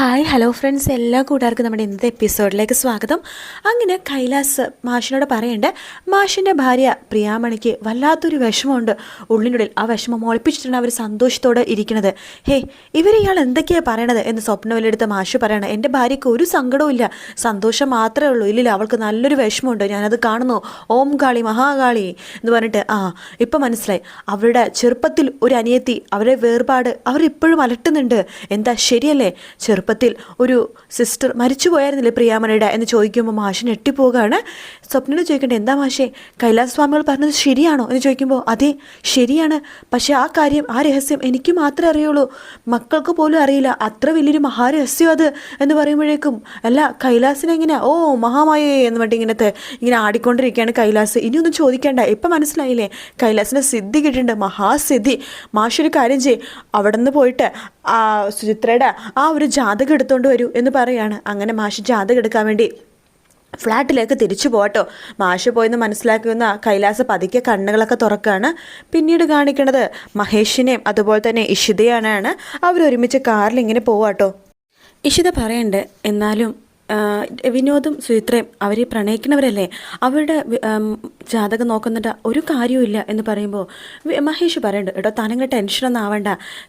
Hi hello friends എല്ലാ കൂട്ടുകാർക്കും നമ്മുടെ ഇന്നത്തെ എപ്പിസോഡിലേക്ക് സ്വാഗതം. അങ്ങനെ കൈലാസ് മാഷിനോട് പറയേണ്ടത് മാഷിന്റെ ഭാര്യ പ്രിയാമണിക്ക് വല്ലാത്തൊരു വിഷമമുണ്ട്. ഉള്ളിനുള്ളിൽ ആ വിഷമം ഒളിപ്പിച്ചിട്ടാണ് അവർ സന്തോഷത്തോടെ ഇരിക്കുന്നത്. ഹേ ഇവർ ഇയാൾ എന്തൊക്കെയാണ് പറയണത്? എന്ന് സ്വപ്നവലെടുത്ത് മാഷ് പറയണം എന്റെ ഭാര്യയ്ക്ക് ഒരു സങ്കടവും ഇല്ല. സന്തോഷം മാത്രമേ ഉള്ളൂ. ഇല്ലില്ല അവൾക്ക് നല്ലൊരു വിഷമമുണ്ട്. ഞാനത് കാണുന്നു. ഓം കാളി മഹാകാളി എന്ന് പറഞ്ഞിട്ട് ആ ഇപ്പം മനസ്സിലായി. അവരുടെ ചെറുപ്പത്തിൽ ഒരു അനിയത്തി അവരെ വേർപാട് അവരിപ്പോഴും അലട്ടുന്നുണ്ട്. എന്താ ശരിയല്ലേ? ചെറുപ്പത്തിൽ ഒരു സിസ്റ്റർ മരിച്ചു പോയായിരുന്നില്ലേ പ്രിയാമണിയുടെ എന്ന് ചോദിക്കുമ്പോൾ മാഷ് ഞെട്ടിപ്പോകാണ് സ്വപ്നയോട് ചോദിക്കേണ്ടത് എന്താ മാഷേ കൈലാസ് സ്വാമികൾ പറഞ്ഞത് ശരിയാണോ? എന്ന് ചോദിക്കുമ്പോൾ അതെ ശരിയാണ്. പക്ഷേ ആ കാര്യം ആ രഹസ്യം എനിക്ക് മാത്രമേ അറിയുള്ളൂ. മക്കൾക്ക് പോലും അറിയില്ല. അത്ര വലിയൊരു മഹാരഹസ്യം അത്. എന്ന് പറയുമ്പോഴേക്കും അല്ല കൈലാസിനെ എങ്ങനെ ഓ മഹാമായേ എന്ന് പറഞ്ഞിട്ട് ഇങ്ങനത്തെ ഇങ്ങനെ ആടിക്കൊണ്ടിരിക്കുകയാണ് കൈലാസ്. ഇനിയൊന്നും ചോദിക്കേണ്ട. ഇപ്പം മനസ്സിലായില്ലേ? കൈലാസിന്റെ സിദ്ധി കിട്ടിയിട്ടുണ്ട്. മഹാസിദ്ധി. മാഷൊരു കാര്യം ചെയ്യും. അവിടെ നിന്ന് പോയിട്ട് സുചിത്രയുടെ ആ ഒരു ജാതകം എടുത്തുകൊണ്ട് വരൂ എന്ന് പറയാണ്. അങ്ങനെ മാഷ് ജാതകം എടുക്കാൻ വേണ്ടി ഫ്ലാറ്റിലേക്ക് തിരിച്ചു പോട്ടോ മാഷ് പോയെന്ന് മനസ്സിലാക്കുന്ന കൈലാസ പതുക്കെ കണ്ണുകളൊക്കെ തുറക്കുകയാണ് പിന്നീട് കാണിക്കുന്നത് മഹേഷിനെയും അതുപോലെ തന്നെ ഇഷിതയാണ് അവരൊരുമിച്ച് കാറിൽ ഇങ്ങനെ പോവാട്ടോ. ഇഷിത പറയണ്ട് എന്നാലും വിനോദും സുചിത്രയും അവരെ പ്രണയിക്കുന്നവരല്ലേ? അവരുടെ ജാതകം നോക്കുന്നുണ്ട് ഒരു കാര്യവുമില്ല എന്ന് പറയുമ്പോൾ മഹേഷ് പറയുന്നുണ്ട് എടോ താനങ്ങനെ ടെൻഷനൊന്നും ആവണ്ട.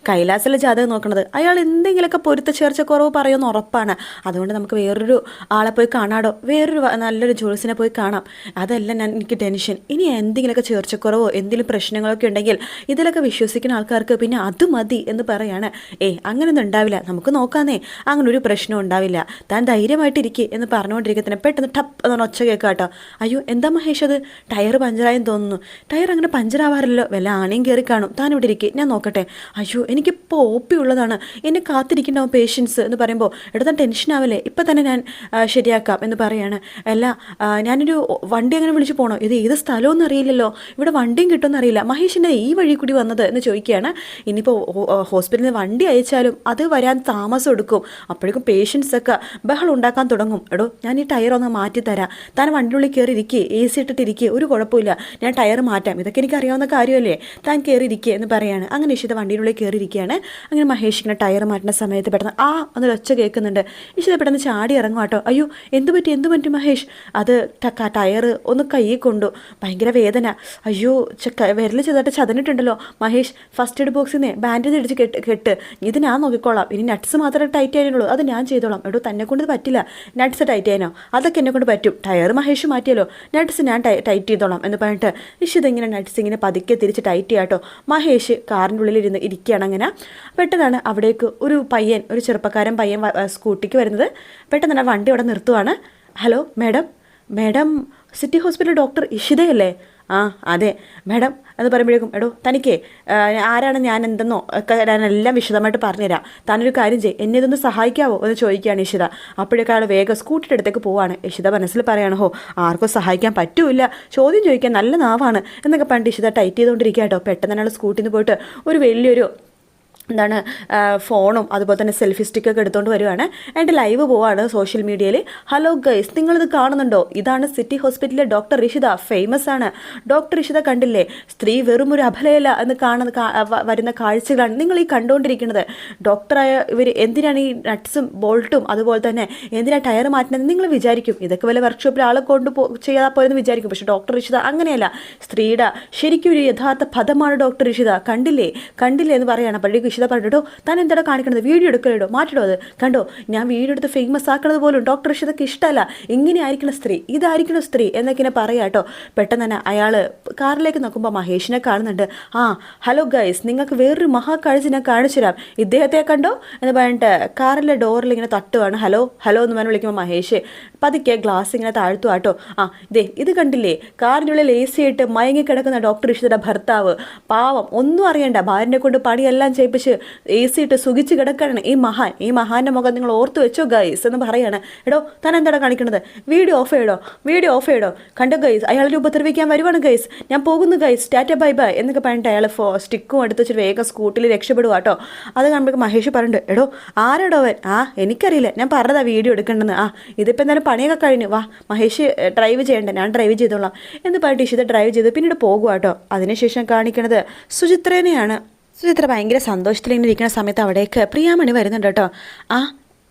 കൈലാസിലെ ജാതകം നോക്കണത്. അയാൾ എന്തെങ്കിലുമൊക്കെ പൊരുത്ത ചേർച്ച കുറവ് പറയുമെന്ന് ഉറപ്പാണ്. അതുകൊണ്ട് നമുക്ക് വേറൊരു ആളെ പോയി കാണാടോ. വേറൊരു നല്ലൊരു ജോലിസിനെ പോയി കാണാം. അതല്ല ഞാൻ എനിക്ക് ടെൻഷൻ ഇനി എന്തെങ്കിലുമൊക്കെ ചേർച്ചക്കുറവോ എന്തെങ്കിലും പ്രശ്നങ്ങളൊക്കെ ഉണ്ടെങ്കിൽ ഇതിലൊക്കെ വിശ്വസിക്കുന്ന ആൾക്കാർക്ക് പിന്നെ അത് മതി എന്ന് പറയാണ്. ഏ അങ്ങനെയൊന്നും ഉണ്ടാവില്ല. നമുക്ക് നോക്കാന്നേ. അങ്ങനെ ഒരു പ്രശ്നം ഉണ്ടാവില്ല. താൻ ധൈര്യമായിട്ടിരിക്കേ എന്ന് പറഞ്ഞുകൊണ്ടിരിക്കത്തിന് പെട്ടെന്ന് ടപ്പ് എന്ന് ഒച്ച കേൾക്കാം കേട്ടോ അയ്യോ എന്താ മഹേഷ് അത്? ടയർ പഞ്ചറായെന്ന് തോന്നുന്നു. ടയർ അങ്ങനെ പഞ്ചറാവാറില്ലല്ലോ. വല്ല ആണയും കയറി കാണും. താൻ ഇവിടെ ഇരിക്കെ. ഞാൻ നോക്കട്ടെ. അയ്യോ എനിക്കിപ്പോൾ ഒ പി ഉള്ളതാണ്. എന്നെ കാത്തിരിക്കണ്ടാവും പേഷ്യൻസ് എന്ന് പറയുമ്പോൾ എടാ താൻ ടെൻഷൻ ആവല്ലേ? ഇപ്പം തന്നെ ഞാൻ ശരിയാക്കാം എന്ന് പറയാണ്. അല്ല ഞാനൊരു വണ്ടി അങ്ങനെ വിളിച്ച് പോകണോ ഇത് ഏത് സ്ഥലമൊന്നും അറിയില്ലല്ലോ. ഇവിടെ വണ്ടിയും കിട്ടുമെന്ന് അറിയില്ല. മഹേഷിന്റെ ഈ വഴി കൂടി വന്നത് എന്ന് ചോദിക്കുകയാണ്. ഇനിയിപ്പോൾ ഹോസ്പിറ്റലിൽ വണ്ടി അയച്ചാലും അത് വരാൻ താമസം എടുക്കും. അപ്പോഴേക്കും പേഷ്യൻസൊക്കെ ബഹളം ഉണ്ടാക്കാൻ തുടങ്ങും. എടോ ഞാൻ ഈ ടയർ ഒന്ന് മാറ്റി തരാം താൻ വണ്ടിയുള്ളിൽ കയറി ഇരിക്കുക എ സി ഇട്ടിട്ട് ഇരിക്കുക ഒരു കുഴപ്പമില്ല. ഞാൻ ടയർ മാറ്റാം. ഇതൊക്കെ എനിക്ക് അറിയാവുന്ന കാര്യമല്ലേ? താൻ കയറിയിരിക്കുക എന്ന് പറയാണ്. അങ്ങനെ ഇഷിത വണ്ടിയിനുള്ളിൽ കയറിയിരിക്കുകയാണ് അങ്ങനെ മഹേഷ് ഇങ്ങനെ ടയർ മാറ്റുന്ന സമയത്ത് പെട്ടെന്ന് ആ എന്നൊരു ഒച്ച കേൾക്കുന്നുണ്ട്. ഇഷിത പെട്ടെന്ന് ചാടി ഇറങ്ങും കേട്ടോ. അയ്യോ എന്ത് പറ്റി? എന്ത് പറ്റി മഹേഷ്? അത് ടയർ ഒന്ന് കയ്യിൽ കൊണ്ടു. ഭയങ്കര വേദന. അയ്യോ വിരൽ ചെറുതായിട്ട് ചതഞ്ഞിട്ടുണ്ടല്ലോ. മഹേഷ് ഫസ്റ്റ് എയ്ഡ് ബോക്സിൽ നിന്ന് ബാൻഡേജ് അടിച്ച് കെട്ട് കെട്ട്. ഇത് ഞാൻ നോക്കിക്കോളാം. ഇനി നട്ട്സ് മാത്രമേ ടൈറ്റ് ചെയ്യാനുള്ളൂ അത് ഞാൻ ചെയ്തോളാം. എടോ തന്നെ കൊണ്ട് പറ്റില്ല. നട്ട്സ് ടൈറ്റ് ചെയ്യാനോ അതൊക്കെ എന്നെ കൊണ്ട് പറ്റും. ടയർ മഹേഷ് മാറ്റിയല്ലോ. നട്ട്സ് ഞാൻ ടൈ ടൈറ്റ് ചെയ്തോളാം എന്ന് പറഞ്ഞിട്ട് നിഷിത് ഇങ്ങനെ നട്ട്സ് ഇങ്ങനെ പതുക്കെ തിരിച്ച് ടൈറ്റ് ചെയ്യാട്ടോ മഹേഷ് കാറിന്റെ ഉള്ളിൽ ഇരുന്ന് ഇരിക്കുകയാണ് അങ്ങനെ. പെട്ടെന്നാണ് അവിടേക്ക് ഒരു പയ്യൻ ഒരു ചെറുപ്പക്കാരൻ പയ്യൻ സ്കൂട്ടിക്ക് വരുന്നത്. പെട്ടെന്ന് തന്നെ വണ്ടി അവിടെ നിർത്തുവാണ്. Hello madam madam city hospital doctor ഇഷിതയല്ലേ? ആ അതെ. മാഡം എന്ന് പറയുമ്പോഴേക്കും എടോ തനിക്ക് ആരാണ് ഞാൻ എന്തെന്നോ ഒക്കെ ഞാനെല്ലാം വിശദമായിട്ട് പറഞ്ഞുതരാം. താനൊരു കാര്യം ചെയ്യ് എന്നെ ഇതൊന്ന് സഹായിക്കാവോ? എന്ന് ചോദിക്കുകയാണ് ഇഷിത. അപ്പോഴേക്കും അയാൾ വേഗം സ്കൂട്ടിയുടെ അടുത്തേക്ക് പോവാണ്. ഇഷിത മനസ്സിൽ പറയാണ് ഹോ ആർക്കും സഹായിക്കാൻ പറ്റൂല ചോദ്യം ചോദിക്കാൻ നല്ല നാവാണ്. എന്നൊക്കെ പണ്ട് ഇഷിത ടൈറ്റ് ചെയ്തുകൊണ്ടിരിക്കുക കേട്ടോ. പെട്ടെന്ന് അയാൾ സ്കൂട്ടിൽ നിന്ന് പോയിട്ട് ഒരു വലിയൊരു എന്താണ് ഫോണും അതുപോലെ തന്നെ സെൽഫി സ്റ്റിക്കൊക്കെ എടുത്തുകൊണ്ട് വരുവാണ്. ആൻഡ് ലൈവ് പോവാണ് സോഷ്യൽ മീഡിയയിൽ ഹലോ ഗൈസ് നിങ്ങളിത് കാണുന്നുണ്ടോ? ഇതാണ് സിറ്റി ഹോസ്പിറ്റലിലെ ഡോക്ടർ ഋഷിത ഫേമസ് ആണ്. ഡോക്ടർ ഋഷിത കണ്ടില്ലേ? സ്ത്രീ വെറും ഒരു അഭലയല്ല എന്ന് കാണുന്ന വരുന്ന കാഴ്ചകളാണ്. നിങ്ങൾ ഈ കണ്ടുകൊണ്ടിരിക്കുന്നത് ഡോക്ടറായ ഇവർ എന്തിനാണ് ഈ നട്ട്സും ബോൾട്ടും അതുപോലെ തന്നെ എന്തിനാണ് ടയർ മാറ്റുന്നത് നിങ്ങൾ വിചാരിക്കും. ഇതൊക്കെ വല്ല വർക്ക്ഷോപ്പിൽ ആളെ കൊണ്ട് പോ ചെയ്യാതെ പോയെന്ന് വിചാരിക്കും. പക്ഷേ ഡോക്ടർ ഋഷിത അങ്ങനെയല്ല. സ്ത്രീയുടെ ശരിക്കും ഒരു യഥാർത്ഥ പദമാണ് ഡോക്ടർ ഋഷിത കണ്ടില്ലേ? കണ്ടില്ലേ എന്ന് പറയുകയാണ് പള്ളി പറഞ്ഞിട്ടോ താൻ എന്താണ് കാണിക്കണത്? വീഡിയോ എടുക്കലോ മാറ്റിടോ അത്. കണ്ടോ ഞാൻ വീഡിയോ എടുത്ത് ഫേമസ് ആക്കണത് പോലും ഡോക്ടർ ഋഷിതക്ക് ഇഷ്ടമല്ല ഇങ്ങനെയായിരിക്കണം സ്ത്രീ ഇതായിരിക്കണം സ്ത്രീ എന്നൊക്കെ ഇങ്ങനെ പറയാട്ടോ പെട്ടെന്ന് തന്നെ അയാൾ കാറിലേക്ക് നോക്കുമ്പോൾ മഹേഷിനെ കാണുന്നുണ്ട്. ആ ഹലോ ഗൈസ് നിങ്ങൾക്ക് വേറൊരു മഹാക്കാഴ്ച ഞാൻ കാണിച്ചു തരാം. ഇദ്ദേഹത്തെ കണ്ടോ? എന്ന് പറഞ്ഞിട്ട് കാറിലെ ഡോറിൽ ഇങ്ങനെ തട്ടുവാണ്. ഹലോ ഹലോ എന്ന് പറഞ്ഞ് വിളിക്കുമ്പോൾ മഹേഷ് പതുക്കെ ഗ്ലാസ് ഇങ്ങനെ താഴ്ത്തു ആട്ടോ ആ ദേ ഇത് കണ്ടില്ലേ? കാറിനുള്ളിൽ എ സി ഇട്ട് മയങ്ങി കിടക്കുന്ന ഡോക്ടർ ഋഷിതയുടെ ഭർത്താവ്. പാവം ഒന്നും അറിയണ്ട. ഭാര്യനെ കൊണ്ട് പണിയെല്ലാം ചെയ്യിപ്പിച്ച് എ സി ഇട്ട് സുഖിച്ച് കിടക്കണം ഈ മഹാൻ ഈ മഹാന്റെ മുഖം നിങ്ങൾ ഓർത്ത് വെച്ചോ ഗൈസ് എന്ന് പറയാണ്. എടോ താൻ എന്താണ് കാണിക്കണത്? വീഡിയോ ഓഫ് ചെയ്യടോ വീഡിയോ ഓഫ് ചെയ്യടോ. കണ്ടോ ഗൈസ് അയാളെ ഉപദ്രവിക്കാൻ വരുവാണ് ഗൈസ് ഞാൻ പോകുന്നു ഗൈസ് ടാറ്റ ബൈ ബൈ എന്നൊക്കെ പറഞ്ഞിട്ട് അയാൾ ഫോ സ്റ്റിക്കും എടുത്ത് വെച്ചിട്ട് വേഗം സ്കൂട്ടിൽ രക്ഷപ്പെടുക കേട്ടോ അത് കാണുമ്പോൾ മഹേഷ് പറഞ്ഞിട്ട് എടോ ആരാടോ ആ എനിക്കറിയില്ല. ഞാൻ പറഞ്ഞതാ വീഡിയോ എടുക്കേണ്ടെന്ന് ആ ഇതിപ്പോൾ എന്തായാലും പണിയൊക്കെ കഴിഞ്ഞു. വാ മഹേഷ് ഡ്രൈവ് ചെയ്യണ്ട? ഞാൻ ഡ്രൈവ് ചെയ്തോളാം. എന്ന് പറഞ്ഞിട്ട് ഇഷിത ഡ്രൈവ് ചെയ്ത് പിന്നീട് പോകുക കേട്ടോ അതിനുശേഷം കാണിക്കണത് സുചിത്രേനെയാണ്. സുചിത്ര ഭയങ്കര സന്തോഷത്തിൽ ഇങ്ങനെ ഇരിക്കുന്ന സമയത്ത് അവിടേക്ക് പ്രിയാമണി വരുന്നുണ്ട് കേട്ടോ. ആ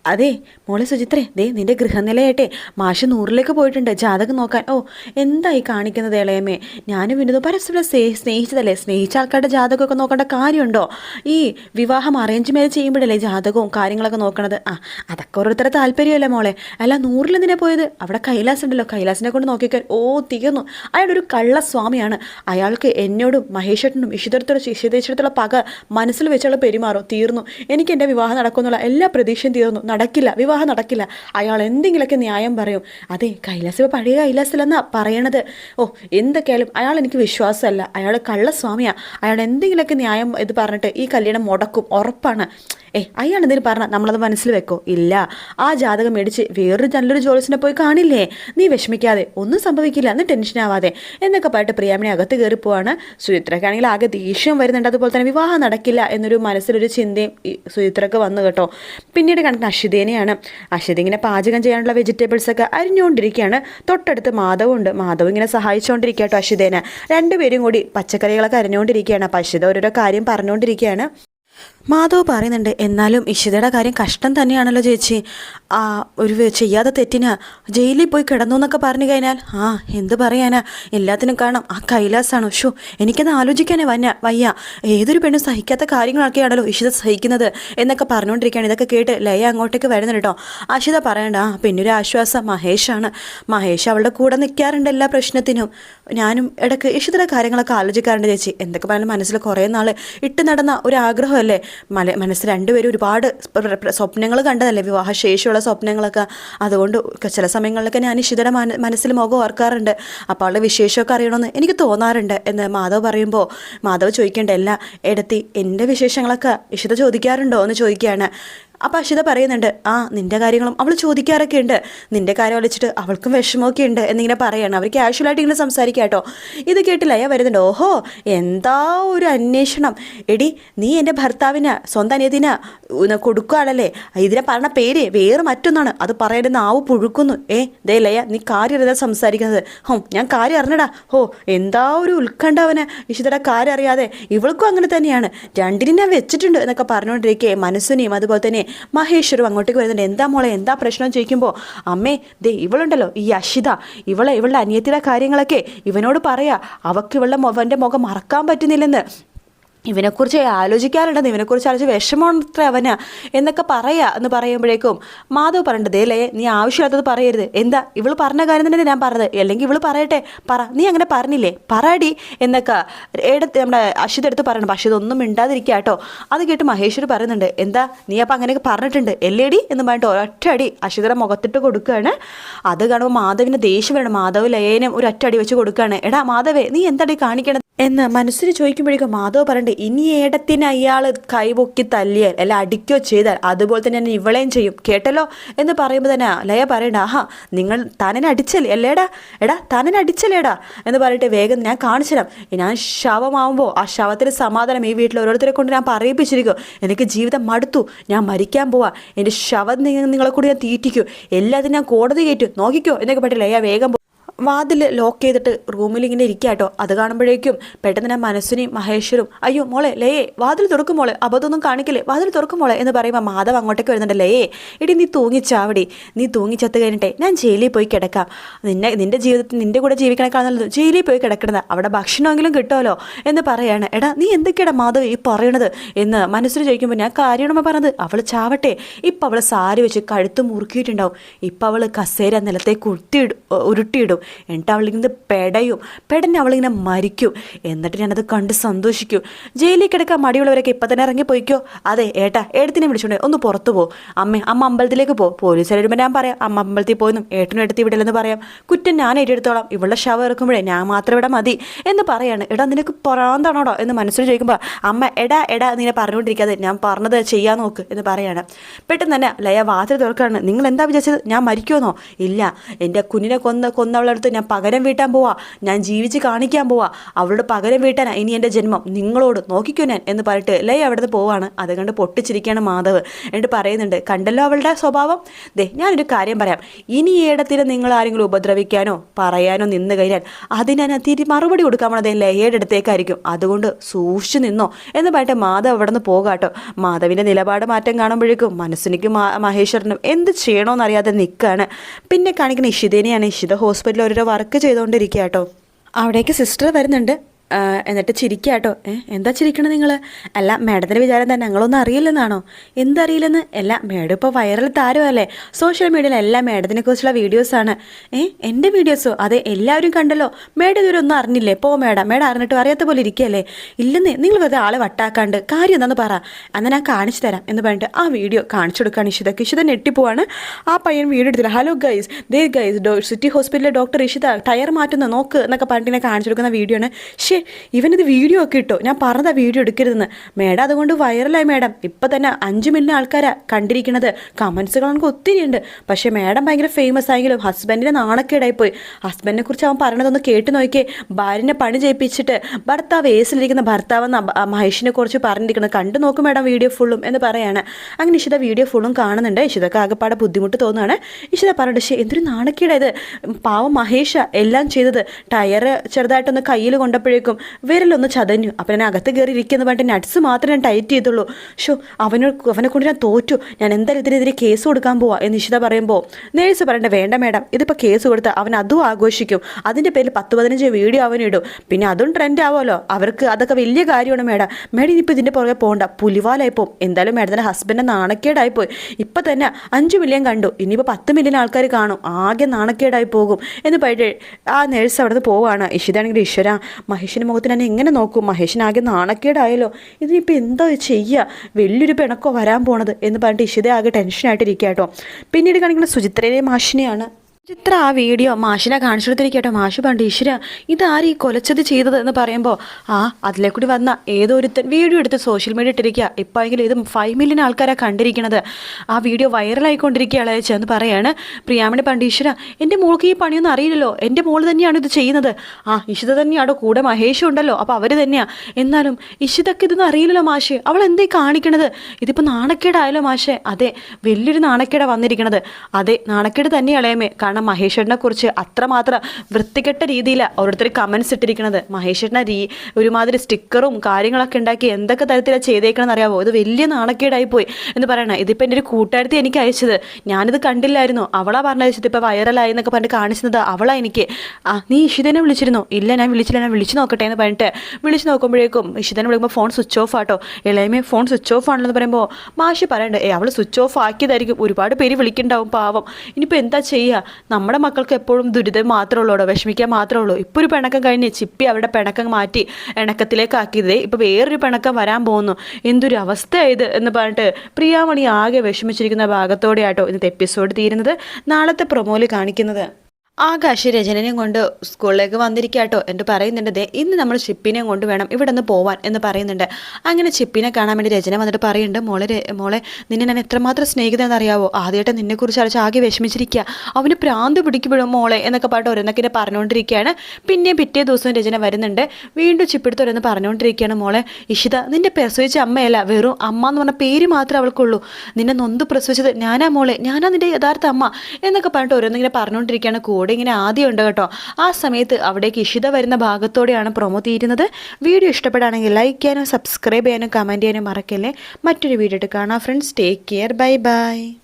അതെ മോളെ സുചിത്രേ ദേ നിന്റെ ഗൃഹനിലയായിട്ടെ മാഷ് നൂറിലേക്ക് പോയിട്ടുണ്ട്. ജാതകം നോക്കാൻ. ഓ എന്തായി കാണിക്കുന്നത് ഇളയമേ ഞാനും വിനോദം പരസ്പരം സ്നേ സ്നേഹിച്ചതല്ലേ? സ്നേഹിച്ച ആൾക്കാരുടെ ജാതകമൊക്കെ നോക്കേണ്ട കാര്യമുണ്ടോ? ഈ വിവാഹം അറേഞ്ച് മാരേജ് ചെയ്യുമ്പോഴല്ലേ ജാതകവും കാര്യങ്ങളൊക്കെ നോക്കണത്? ആ അതൊക്കെ ഓരോരുത്തരുടെ താല്പര്യമല്ലേ മോളെ? അല്ല നൂറിൽ നിന്നെ പോയത്? അവിടെ കൈലാസ് ഉണ്ടല്ലോ. കൈലാസിനെ കൊണ്ട് നോക്കിയാൽ ഓ തീർന്നു അയാളൊരു കള്ളസ്വാമിയാണ് അയാൾക്ക് എന്നോടും മഹേഷേട്ടനും ഇഷിതരത്തോടും ഇഷിതേശ്വരത്തുള്ള പക മനസ്സിൽ വെച്ചുള്ള പെരുമാറും. തീർന്നു. എനിക്ക് എന്റെ വിവാഹം നടക്കുന്നുള്ള എല്ലാ പ്രതീക്ഷയും തീർന്നു. നടക്കില്ല വിവാഹം നടക്കില്ല. അയാൾ എന്തെങ്കിലുമൊക്കെ ന്യായം പറയും. അതെ കൈലാസ് പഴയ കൈലാസിലെന്നാ പറയണത്. ഓ എന്തൊക്കെയാലും അയാൾ എനിക്ക് വിശ്വാസമല്ല. അയാൾ കള്ളസ്വാമിയാണ് അയാൾ എന്തെങ്കിലുമൊക്കെ ന്യായം ഇത് പറഞ്ഞിട്ട് ഈ കല്യാണം മുടക്കും ഉറപ്പാണ്. ഏ അയാൾ എന്തെങ്കിലും പറഞ്ഞാൽ നമ്മളത് മനസ്സിൽ വെക്കോ? ഇല്ല. ആ ജാതകം മേടിച്ച് വേറൊരു നല്ലൊരു ജോലിസിനെ പോയി കാണില്ലേ? നീ വിഷമിക്കാതെ ഒന്നും സംഭവിക്കില്ല എന്ന് ടെൻഷനാവാതെ എന്നൊക്കെ പറഞ്ഞിട്ട് പ്രിയാമിനെ അകത്ത് കയറി പോവാണ്. സുചിത്രക്കാണെങ്കിൽ ആകെ ദേഷ്യം വരുന്നുണ്ട്. അതുപോലെ തന്നെ വിവാഹം നടക്കില്ല എന്നൊരു മനസ്സിലൊരു ചിന്തയും സുചിത്രക്ക് വന്നു കേട്ടോ. പിന്നീട് കണക്കിന് അശ്വതേനെയാണ് അശ്വതി ഇങ്ങനെ പാചകം ചെയ്യാനുള്ള വെജിറ്റബിൾസ് ഒക്കെ അരിഞ്ഞുകൊണ്ടിരിക്കുകയാണ്. തൊട്ടടുത്ത് മാധവുണ്ട് മാധവ് ഇങ്ങനെ സഹായിച്ചുകൊണ്ടിരിക്കുക കേട്ടോ അശ്വതേനെ രണ്ടുപേരും കൂടി പച്ചക്കറികളൊക്കെ അരിഞ്ഞുകൊണ്ടിരിക്കുകയാണ്. അപ്പം അശ്വത ഓരോരോ കാര്യം പറഞ്ഞുകൊണ്ടിരിക്കുകയാണ്. മാധവ് പറയുന്നുണ്ട് എന്നാലും ഇഷിതയുടെ കാര്യം കഷ്ടം തന്നെയാണല്ലോ ചേച്ചി. ആ ഒരു ചെയ്യാതെ തെറ്റിന് ജയിലിൽ പോയി കിടന്നു എന്നൊക്കെ പറഞ്ഞു കഴിഞ്ഞാൽ ആ എന്ത് പറയാനാ? എല്ലാത്തിനും കാരണം ആ കൈലാസാണ്. ഷോ എനിക്കത് ആലോചിക്കാനേ വന്ന വയ്യ. ഏതൊരു പെണ്ണും സഹിക്കാത്ത കാര്യങ്ങളൊക്കെയാണല്ലോ ഇഷിത സഹിക്കുന്നത് എന്നൊക്കെ പറഞ്ഞുകൊണ്ടിരിക്കുകയാണ്. ഇതൊക്കെ കേട്ട് ലയ അങ്ങോട്ടേക്ക് വരുന്നത് കേട്ടോ. അഷിത പറയണ്ട ആ പിന്നൊരു ആശ്വാസം മഹേഷാണ്. മഹേഷ് അവളുടെ കൂടെ നിൽക്കാറുണ്ട് എല്ലാ പ്രശ്നത്തിനും. ഞാനും ഇടയ്ക്ക് ഇഷിതയുടെ കാര്യങ്ങളൊക്കെ ആലോചിക്കാറുണ്ട് ചേച്ചി. എന്തൊക്കെ പറഞ്ഞാലും മനസ്സിൽ കുറേ നാൾ ഇട്ട് നടന്ന ഒരു ആഗ്രഹമല്ലേ? മല മനസ്സിൽ രണ്ടുപേരും ഒരുപാട് സ്വപ്നങ്ങൾ കണ്ടതല്ലേ? വിവാഹ വിവാഹശേഷിയുള്ള സ്വപ്നങ്ങളൊക്കെ. അതുകൊണ്ട് ചില സമയങ്ങളിലൊക്കെ ഞാൻ ഇഷിതയുടെ മന മനസ്സിൽ മുഖം ഓർക്കാറുണ്ട്. അപ്പോൾ അവളുടെ വിശേഷമൊക്കെ അറിയണമെന്ന് എനിക്ക് തോന്നാറുണ്ട്. എന്ന് മാധവ് പറയുമ്പോൾ മാധവ് ചോദിക്കേണ്ട എല്ലാ എടുത്തി എന്റെ വിശേഷങ്ങളൊക്കെ ഇഷിത ചോദിക്കാറുണ്ടോ? എന്ന് ചോദിക്കുകയാണ്. അപ്പം അഷിത പറയുന്നുണ്ട് ആ നിന്റെ കാര്യങ്ങളും അവൾ ചോദിക്കാറൊക്കെ ഉണ്ട്. നിന്റെ കാര്യം വിളിച്ചിട്ട് അവൾക്കും വിഷമമൊക്കെ ഉണ്ട് എന്നിങ്ങനെ പറയാണ്. അവർ ക്യാഷ്വലായിട്ട് ഇങ്ങനെ സംസാരിക്കുക കേട്ടോ ഇത് കേട്ടില്ല ലയ വരുന്നുണ്ട് ഓഹോ എന്താ ഒരു അന്വേഷണം? എടി നീ എന്റെ ഭർത്താവിന് സ്വന്തം അനിയതിന് കൊടുക്കുകയാണല്ലേ ഇതിനെ പറഞ്ഞ പേര് വേറെ മറ്റൊന്നാണ്. അത് പറയേണ്ടത് ആവ് പുഴുക്കുന്നു. ഏ ദേ ലയ നീ കാര്യം അറിയാതെ സംസാരിക്കുന്നത്. ഹോ ഞാൻ കാര്യം അറിഞ്ഞടാ. ഹോ എന്താ ഒരു ഉത്കണ്ഠ അവന് ഇഷിതയുടെ കാര്യം അറിയാതെ ഇവൾക്കും അങ്ങനെ തന്നെയാണ്. രണ്ടിനും ഞാൻ വെച്ചിട്ടുണ്ട് എന്നൊക്കെ പറഞ്ഞുകൊണ്ടിരിക്കേ മനസ്സിനെയും അതുപോലെ തന്നെ മഹേശ്വരും അങ്ങോട്ടേക്ക് വരുന്നുണ്ട്. എന്താ മോളെ എന്താ പ്രശ്നം ചോദിക്കുമ്പോൾ അമ്മേ ദേ ഇവളുണ്ടല്ലോ ഈ അഷിത ഇവളെ ഇവളുടെ അനിയത്തിയുടെ കാര്യങ്ങളൊക്കെ ഇവനോട് പറയാ. അവൾക്ക് ഇവളുടെ അവന്റെ മുഖം മറക്കാൻ പറ്റുന്നില്ലെന്ന്. ഇവനെക്കുറിച്ച് ആലോചിക്കാറുണ്ടെന്ന് ഇവനെക്കുറിച്ച് ആലോചിച്ച് വിഷമമുണ്ടത്ര അവന് എന്നൊക്കെ പറയാ എന്ന് പറയുമ്പോഴേക്കും മാധവ് പറഞ്ഞിട്ട് അല്ലേ നീ ആവശ്യമില്ലാത്തത് പറയരുത്. എന്താ ഇവൾ പറഞ്ഞ കാര്യം തന്നെ ഞാൻ പറഞ്ഞത്? അല്ലെങ്കിൽ ഇവൾ പറയട്ടെ? പറ. നീ അങ്ങനെ പറഞ്ഞില്ലേ? പറടി എന്നൊക്കെ എടുത്ത് നമ്മുടെ അശ്വത് എടുത്ത് പറയണം. പക്ഷെ ഇതൊന്നും മിണ്ടാതിരിക്കുക കേട്ടോ അത് കേട്ട് മഹേശ്വർ പറയുന്നുണ്ട് എന്താ നീ അപ്പം അങ്ങനെയൊക്കെ പറഞ്ഞിട്ടുണ്ട്? എല്ലേടി എന്ന് പറഞ്ഞിട്ട് ഒരൊറ്റ അടി അഷിതയുടെ മുഖത്തിട്ട് കൊടുക്കുകയാണ് അത് കാണുമ്പോൾ മാധവിന്റെ ദേഷ്യം വേണം മാധവ് ലയനം ഒരു ഒറ്റ അടി വെച്ച് കൊടുക്കുകയാണ് എടാ മാധവേ നീ എന്താടി കാണിക്കണത്? എന്ന് മനസ്സിന് ചോദിക്കുമ്പോഴേക്കും മാധവ് പറയണ്ടേ ഇനി ഏടത്തിന് അയാൾ കൈപൊക്കി തല്ലിയാൽ അല്ല അടിക്കോ ചെയ്താൽ അതുപോലെ തന്നെ ഞാൻ ഇവളെയും ചെയ്യും. കേട്ടല്ലോ? എന്ന് പറയുമ്പോൾ തന്നെ ലയ പറയണ്ട ആഹാ നിങ്ങൾ തനനെ അടിച്ചല്ലേ അല്ലേടാ? എടാ തനനെ അടിച്ചല്ലേടാ? എന്ന് പറഞ്ഞിട്ട് വേഗം ഞാൻ കാണിച്ചു തരാം. ഞാൻ ശവമാവുമ്പോൾ ആ ശവത്തിന് സമാധാനം ഈ വീട്ടിൽ ഓരോരുത്തരെ കൊണ്ട് ഞാൻ പറയിപ്പിച്ചിരിക്കും. എനിക്ക് ജീവിതം മടുത്തു. ഞാൻ മരിക്കാൻ പോവാ. എന്റെ ശവം നിങ്ങളെ കൂടി ഞാൻ തീറ്റിക്കും. എല്ലാത്തിനും ഞാൻ കോടതി കയറ്റും. നോക്കിക്കോ എന്നൊക്കെ പറ്റില്ല ലയ വേഗം വാതിൽ ലോക്ക് ചെയ്തിട്ട് റൂമിൽ ഇങ്ങനെ ഇരിക്കുക കേട്ടോ അത് കാണുമ്പോഴേക്കും പെട്ടെന്ന് തന്നെ മനസ്സിനെയും മഹേശ്വരും അയ്യോ മോളെ ലയേ വാതിൽ തുറക്കും മോളെ അബദ്ധമൊന്നും കാണിക്കില്ലേ? വാതിൽ തുറക്കും മോളെ എന്ന് പറയുമ്പോൾ മാധവ് അങ്ങോട്ടേക്ക് വരുന്നുണ്ട്. ലയേ ഇടി നീ തൂങ്ങിച്ചാവടി നീ തൂങ്ങിച്ചത്ത് കഴിഞ്ഞിട്ടേ ഞാൻ ജയിലിൽ പോയി കിടക്കാം. നിന്നെ നിന്റെ ജീവിതത്തിൽ നിന്റെ കൂടെ ജീവിക്കണേക്കാൾ നല്ലത് ജയിലിൽ പോയി കിടക്കണത്. അവിടെ ഭക്ഷണമെങ്കിലും കിട്ടുമല്ലോ എന്ന് പറയാണ്. എടാ നീ എന്തൊക്കെയാണ് മാധവ് ഈ പറയണത്? എന്ന് മനസ്സിൽ ചോദിക്കുമ്പോൾ ഞാൻ കാര്യമാണ് പറഞ്ഞത്. അവൾ ചാവട്ടെ. ഇപ്പം അവൾ സാരി വെച്ച് കഴുത്ത് മുറുക്കിയിട്ടുണ്ടാവും. ഇപ്പം അവൾ കസേര നിലത്തേക്ക് ഉരുട്ടിയിടും ഉരുട്ടിയിടും എന്നിട്ട് അവളിങ്ങനെ പെടയും. പെടന്നെ അവളിങ്ങനെ മരിക്കും. എന്നിട്ട് ഞാനത് കണ്ട് സന്തോഷിക്കും. ജയിലിൽ കിടക്കാൻ മടിയുള്ളവരൊക്കെ ഇപ്പം തന്നെ ഇറങ്ങി പോയിക്കോ. അതെ ഏട്ടാ ഏട്ടത്തിനെ വിളിച്ചോണ്ടേ ഒന്ന് പുറത്തു പോ. അമ്മ അമ്മ അമ്പലത്തിലേക്ക് പോ. പോലീസ് വരുമ്പോൾ ഞാൻ പറയാം അമ്മ അമ്പലത്തിൽ പോയെന്നും ഏട്ടനും എടുത്ത് വിടില്ലെന്ന് പറയാം. കുറ്റം ഞാൻ ഏറ്റെടുത്തോളാം. ഇവളുടെ ശവം ഇറക്കുമ്പോഴേ ഞാൻ മാത്രം ഇവിടെ മതി എന്ന് പറയാണ്. എടാ നിനക്ക് പുറാന്താണോടോ എന്ന് മനസ്സിൽ ചോദിക്കുമ്പോൾ അമ്മ എടാ എടാ നിന്നെ പറഞ്ഞുകൊണ്ടിരിക്കാതെ ഞാൻ പറഞ്ഞത് ചെയ്യാൻ നോക്ക് എന്ന് പറയാണ്. പെട്ടെന്ന് തന്നെ ലയ വാതിൽ തുറക്കാണ്. നിങ്ങൾ എന്താ വിചാരിച്ചത്? ഞാൻ മരിക്കുമെന്നോ? ഇല്ല എന്റെ കുഞ്ഞിനെ കൊന്ന കൊന്നവളെ അടുത്ത് ഞാൻ പകരം വീട്ടാൻ പോവാ. ഞാൻ ജീവിച്ച് കാണിക്കാൻ പോവാ. അവളോട് പകരം വീട്ടാനാ. ഇനി എന്റെ ജന്മം. നിങ്ങളോട് നോക്കിക്കോ ഞാൻ എന്ന് പറഞ്ഞിട്ട് ലൈ അവിടുന്ന് പോവാണ്. അത് കണ്ട് പൊട്ടിച്ചിരിക്കുകയാണ് മാധവ്. എന്നിട്ട് പറയുന്നുണ്ട് കണ്ടല്ലോ അവളുടെ സ്വഭാവം? ദേ ഞാനൊരു കാര്യം പറയാം. ഇനി ഏടത്തിന് നിങ്ങൾ ആരെങ്കിലും ഉപദ്രവിക്കാനോ പറയാനോ നിന്ന് കഴിഞ്ഞാൽ അതിന് തിരി മറുപടി കൊടുക്കാൻ പോണത് ലയയുടെ അടുത്തേക്കായിരിക്കും. അതുകൊണ്ട് സൂക്ഷിച്ചു നിന്നോ എന്ന് പറഞ്ഞിട്ട് മാധവ് അവിടെ നിന്ന് പോകാട്ടോ മാധവിന്റെ നിലപാട് മാറ്റം കാണുമ്പോഴേക്കും മനസ്സിനിക്കും മഹേശ്വരനും എന്ത് ചെയ്യണമെന്നറിയാതെ നിൽക്കുകയാണ് പിന്നെ കാണിക്കുന്ന ഇഷിതേനെയാണ് ഇഷിത ഹോസ്പിറ്റലിൽ ഓരോരോ വർക്ക് ചെയ്തുകൊണ്ടിരിക്കുക കേട്ടോ അവിടേക്ക് സിസ്റ്റർ വരുന്നുണ്ട്. എന്നിട്ട് ചിരിക്കാട്ടോ. ഏ എന്താ ചിരിക്കണത് നിങ്ങൾ അല്ല മാഡത്തിന്റെ വിചാരം തന്നെ ഞങ്ങളൊന്നും അറിയില്ലെന്നാണോ? എന്തറിയില്ലെന്ന്? അല്ല മാഡം ഇപ്പോൾ വൈറൽ താരമല്ലേ. സോഷ്യൽ മീഡിയയിൽ എല്ലാം മാഡത്തിനെ കുറിച്ചുള്ള വീഡിയോസാണ് ഏ എന്റെ വീഡിയോസോ അതെ എല്ലാവരും കണ്ടല്ലോ. മാഡം ഇതുവരെ ഒന്നും അറിഞ്ഞില്ലേ? പോ മാഡം. മാഡം അറിഞ്ഞിട്ട് അറിയാത്ത പോലെ ഇരിക്കുകയല്ലേ ഇല്ലെന്ന് നിങ്ങൾ വെറുതെ ആളെ വട്ടാക്കാണ്ട്. കാര്യം എന്താണെന്ന് പറ. അന്ന് ഞാൻ കാണിച്ചു തരാം എന്ന് പറഞ്ഞിട്ട് ആ വീഡിയോ കാണിച്ചു ഇഷിതക്ക് ഇഷിത. ഞെട്ടിപ്പോവാണ് ആ പയ്യൻ വീഡിയോ എടുത്തില്ല. ഹലോ ഗൈസ് ദേ ഗൈസ് സിറ്റി ഹോസ്പിറ്റലിലെ ഡോക്ടർ ഇഷിത ടയർ മാറ്റുന്ന നോക്ക് എന്നൊക്കെ പറഞ്ഞിട്ട് കാണിച്ചു കൊടുക്കുന്ന വീഡിയോ ആണ്. ഷേ ഇവനിത് വീഡിയോ ഒക്കെ ഇട്ടോ. ഞാൻ പറഞ്ഞതാ വീഡിയോ എടുക്കരുതെന്ന്. മേഡം അതുകൊണ്ട് വൈറലായി മേഡം. ഇപ്പം തന്നെ അഞ്ച് മില്യൺ ആൾക്കാരാ കണ്ടിരിക്കുന്നത് കമൻസുകൾ നമുക്ക് ഒത്തിരി ഉണ്ട് പക്ഷേ മേഡം ഭയങ്കര ഫേമസ് ആയെങ്കിലും ഹസ്ബൻഡിനെ നാണക്കേടായി പോയി ഹസ്ബൻഡിനെ കുറിച്ച് അവൻ പറഞ്ഞതൊന്ന് കേട്ട് നോക്കിയേ. ഭാര്യനെ പണി ചെയ്യിപ്പിച്ചിട്ട് ഭർത്താവ് ഏസിലിരിക്കുന്ന ഭർത്താവെന്ന് മഹേഷിനെ കുറിച്ച് പറഞ്ഞിരിക്കുന്നത് കണ്ടു നോക്കും മേഡം വീഡിയോ ഫുള്ളും എന്ന് പറയാണ്. അങ്ങനെ ഇഷിത വീഡിയോ ഫുള്ളും കാണുന്നുണ്ട്. ഇഷിതക്ക് ആകെപ്പാടെ ബുദ്ധിമുട്ട് തോന്നുകയാണ് ഇഷിത പറഞ്ഞിട്ട് പക്ഷേ എന്തൊരു നാണക്കേടായത് പാവം മഹേഷ എല്ലാം ചെയ്തത്. ടയർ ചെറുതായിട്ടൊന്ന് കയ്യിൽ കൊണ്ടപ്പോഴേക്കും വിരലൊന്ന് ചതഞ്ഞു. അപ്പം ഞാൻ അകത്ത് കയറി ഇരിക്കുന്ന പറഞ്ഞിട്ട് നട്സ് മാത്രം ഞാൻ ടൈറ്റ് ചെയ്തുള്ളൂ. ഷോ അവനെ അവനെ കൊണ്ട് ഞാൻ തോറ്റു. ഞാൻ എന്തായാലും ഇതിനെതിരെ കേസ് കൊടുക്കാൻ പോവാ എന്ന് നിഷിത പറയുമ്പോൾ നേഴ്സ് പറയണ്ട വേണ്ട മേഡം ഇതിപ്പോൾ കേസ് കൊടുത്ത് അവൻ അതും ആഘോഷിക്കും. അതിന്റെ പേരിൽ പത്ത് പതിനഞ്ച് വീഡിയോ അവനിടും പിന്നെ അതും ട്രെൻഡ് ആവുമല്ലോ. അവർക്ക് അതൊക്കെ വലിയ കാര്യമാണ് മേഡം മേഡം ഇനിയിപ്പോൾ ഇതിന്റെ പുറകെ പോകണ്ട പുലിവാലായി പോകും എന്തായാലും മേഡത്തിന്റെ ഹസ്ബൻഡ് നാണക്കേടായി പോയി. ഇപ്പം തന്നെ അഞ്ച് മില്യൺ കണ്ടു. ഇനിയിപ്പോൾ പത്ത് മില്യൺ ആൾക്കാർ കാണും. ആകെ നാണക്കേടായി പോകും. എന്ന് പറഞ്ഞിട്ട് ആ നേഴ്സ് അവിടുന്ന് പോവുകയാണ് ഇഷിതാണെങ്കിൽ ഈശ്വര മഹേഷിന്റെ മുഖത്തിന് എന്നെ എങ്ങനെ നോക്കും? മഹേഷിനാകെ നാണക്കേടായല്ലോ. ഇതിനിപ്പോൾ എന്താ ചെയ്യുക വലിയൊരു പിണക്കോ വരാൻ പോണത് എന്ന് പറഞ്ഞിട്ട് ഇഷിത ആകെ ടെൻഷനായിട്ടിരിക്കുക കേട്ടോ പിന്നീട് കാണിക്കുന്ന സുചിത്രയിലെ മാഷിനെയാണ് ചിത്ര ആ വീഡിയോ മാഷിനെ കാണിച്ചു കൊടുത്തിരിക്കട്ടോ മാഷ് പണ്ട് ഈശ്വര ഇതാര് ഈ കൊലച്ചത് ചെയ്തത് എന്ന് പറയുമ്പോൾ ആ അതിലെ കൂടി വന്ന ഏതൊരുത്തൻ വീഡിയോ എടുത്ത് സോഷ്യൽ മീഡിയ ഇട്ടിരിക്കുക ഇപ്പോഴെങ്കിലും ഇത് ഫൈവ് മില്യൺ ആൾക്കാരാണ് കണ്ടിരിക്കണത്. ആ വീഡിയോ വൈറലായിക്കൊണ്ടിരിക്കുകയാണ് ചെന്ന് പറയാണ് പ്രിയാമണി. പണ്ട് ഈശ്വര എന്റെ മോൾക്ക് ഈ പണിയൊന്നും അറിയില്ലല്ലോ. എന്റെ മോൾ തന്നെയാണ് ഇത് ചെയ്യുന്നത്. ആ ഇഷിത തന്നെയാണോ കൂടെ മഹേഷും ഉണ്ടല്ലോ. അപ്പോൾ അവർ തന്നെയാണ് എന്നാലും ഇഷിതക്ക് ഇതൊന്നും അറിയില്ലല്ലോ മാഷെ. അവൾ എന്തേ കാണിക്കണത്? ഇതിപ്പോൾ നാണക്കേടായല്ലോ മാഷെ. അതെ വലിയൊരു നാണക്കേട വന്നിരിക്കണത്. അതെ നാണക്കേട് തന്നെയാളേമേ കാരണം മഹേശ്വരനെ കുറിച്ച് അത്രമാത്രം വൃത്തികെട്ട രീതിയിലാണ് ഓരോരുത്തർ കമൻസ് ഇട്ടിരിക്കുന്നത് മഹേശ്വരനെ രീ ഒരുമാതിരി സ്റ്റിക്കറും കാര്യങ്ങളൊക്കെ ഉണ്ടാക്കി എന്തൊക്കെ തരത്തിലാണ് ചെയ്തേക്കണമെന്ന് അറിയാമോ ഇത് വലിയ നാണക്കേടായി പോയി എന്ന് പറയണേ. ഇതിപ്പോൾ എന്റെ ഒരു കൂട്ടുകാരത്തി എനിക്ക് അയച്ചത്. ഞാനിത് കണ്ടില്ലായിരുന്നു. അവളാ പറഞ്ഞ അയച്ചത്. ഇപ്പോൾ വൈറലായി എന്നൊക്കെ പറഞ്ഞിട്ട് കാണിച്ചത് അവളാ എനിക്ക്. ആ നീ ഇഷിതനെ വിളിച്ചിരുന്നോ? ഇല്ല ഞാൻ വിളിച്ചില്ല. ഞാൻ വിളിച്ചു നോക്കട്ടെ എന്ന് പറഞ്ഞിട്ട് വിളിച്ച് നോക്കുമ്പോഴേക്കും ഇഷിതനെ വിളിക്കുമ്പോൾ ഫോൺ സ്വിച്ച് ഓഫ് ആട്ടോ. ഇളയമേ ഫോൺ സ്വിച്ച് ഓഫ് ആണെന്ന് പറയുമ്പോൾ മാഷി പറയണ്ടേ ഏ അവൾ സ്വിച്ച് ഓഫ് ആക്കിയതായിരിക്കും. ഒരുപാട് പേര് വിളിക്കുന്നുണ്ടാവും പാവം. ഇനിയിപ്പോൾ എന്താ ചെയ്യുക നമ്മുടെ മക്കൾക്ക് എപ്പോഴും ദുരിതം മാത്രമേ ഉള്ളൂ വിഷമിക്കാൻ മാത്രമേ ഉള്ളൂ ഇപ്പോൾ ഒരു പിണക്കം കഴിഞ്ഞ് ചിപ്പി അവരുടെ പിണക്കം മാറ്റി ഇണക്കത്തിലേക്ക് ആക്കിയതേ വേറൊരു പിണക്കം വരാൻ പോകുന്നു. എന്തൊരു അവസ്ഥയായത് എന്ന് പറഞ്ഞിട്ട് പ്രിയാമണി ആകെ വിഷമിച്ചിരിക്കുന്ന ഭാഗത്തോടെയാട്ടോ ഇന്നത്തെ എപ്പിസോഡ് തീരുന്നത്. നാളത്തെ പ്രൊമോയിൽ കാണിക്കുന്നത്. ആകാശ് രചനനെയും കൊണ്ട് സ്കൂളിലേക്ക് വന്നിരിക്കാട്ടോ എന്ന് പറയുന്നുണ്ട്. ദേ ഇന്ന് നമ്മൾ ചിപ്പിനെയും കൊണ്ട് വേണം ഇവിടെ നിന്ന് പോവാൻ എന്ന് പറയുന്നുണ്ട്. അങ്ങനെ ചിപ്പിനെ കാണാൻ വേണ്ടി രചന വന്നിട്ട് പറയുന്നുണ്ട് മോളെ മോളെ നിന്നെ ഞാൻ എത്രമാത്രം സ്നേഹിതയെന്ന് അറിയാവോ ആദ്യമായിട്ട് നിന്നെക്കുറിച്ച് അടച്ച് ആകെ വിഷമിച്ചിരിക്കുക അവന് പ്രാന്ത് പിടിക്കുമ്പോഴും മോളെ എന്നൊക്കെ പറഞ്ഞിട്ട് ഓരോന്നൊക്കെ പറഞ്ഞുകൊണ്ടിരിക്കുകയാണ്. പിന്നെ പിറ്റേ ദിവസം രചന വരുന്നുണ്ട്. വീണ്ടും ചിപ്പിടുത്ത് ഓരോന്ന് പറഞ്ഞുകൊണ്ടിരിക്കുകയാണ്. മോളെ ഇഷിത നിന്റെ പ്രസവിച്ച അമ്മയല്ല വെറും അമ്മ എന്ന് പറഞ്ഞ പേര് മാത്രമേ അവൾക്കുള്ളൂ. നിന്നെ നൊന്ത് പ്രസവിച്ചത് ഞാനാ മോളെ ഞാനാ നിന്റെ യഥാർത്ഥ അമ്മ എന്നൊക്കെ പറഞ്ഞിട്ട് ഓരോന്നിങ്ങനെ പറഞ്ഞുകൊണ്ടിരിക്കുകയാണ്. കൂടെ ഇങ്ങനെ ആദ്യം ഉണ്ട് കേട്ടോ. ആ സമയത്ത് അവിടേക്ക് ഇഷിത വരുന്ന ഭാഗത്തോടെയാണ് പ്രൊമോ തീരുന്നത്. വീഡിയോ ഇഷ്ടപ്പെടുകയാണെങ്കിൽ ലൈക്ക് ചെയ്യാനും സബ്സ്ക്രൈബ് ചെയ്യാനും കമന്റ് ചെയ്യാനും മറക്കല്ലേ. മറ്റൊരു വീഡിയോ കാണാം friends take care bye bye